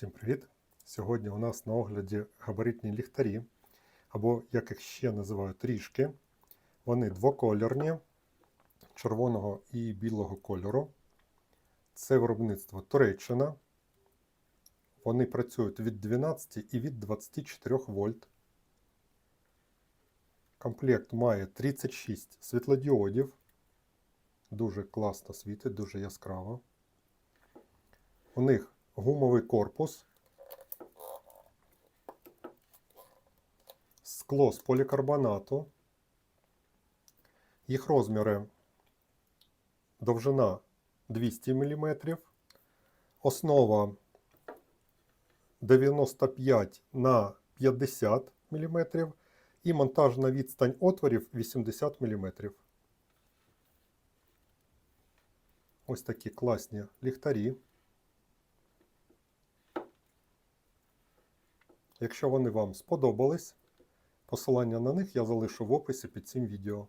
Всім привіт! Сьогодні у нас на огляді габаритні ліхтарі, або, як їх ще називають, ріжки. Вони двокольорні, червоного і білого кольору. Це виробництво Туреччина. Вони працюють від 12 і від 24 вольт. Комплект має 36 світлодіодів. Дуже класно світить, дуже яскраво. У них гумовий корпус, скло з полікарбонату. Їх розміри довжина 200 мм, основа 95 на 50 мм і монтажна відстань отворів 80 мм. Ось такі класні ліхтарі. Якщо вони вам сподобались, посилання на них я залишу в описі під цим відео.